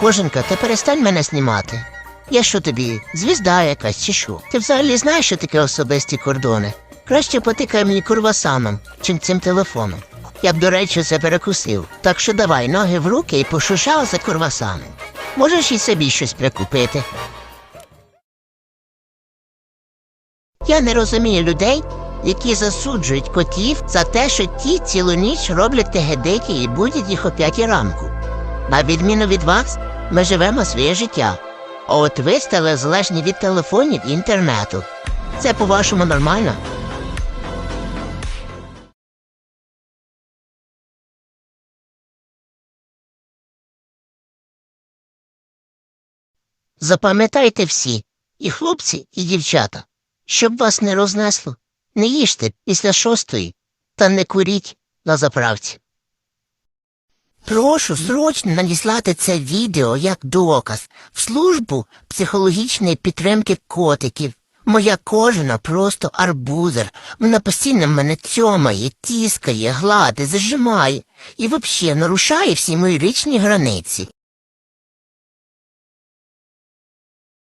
Коженька, ти перестань мене знімати. Я що тобі, звізда якась чи що? Ти взагалі знаєш, що таке особисті кордони? Краще потикай мені курвасаном, чим цим телефоном. Я б, до речі, це перекусив. Так що давай ноги в руки і пошушав за курвасаном. Можеш і собі щось прикупити. Я не розумію людей, які засуджують котів за те, що ті цілу ніч роблять тегедеки і будять їх о п'ятій ранку. На відміну від вас, ми живемо своє життя. А от ви стали залежні від телефонів і інтернету. Це по-вашому нормально? Запам'ятайте всі, і хлопці, і дівчата, щоб вас не рознесло, не їжте після шостої та не куріть на заправці. Прошу срочно надіслати це відео як доказ в службу психологічної підтримки котиків. Моя кожна просто арбузер. Вона постійно мене цьомає, тіскає, гладить, зажимає і взагалі нарушає всі мої річні границі.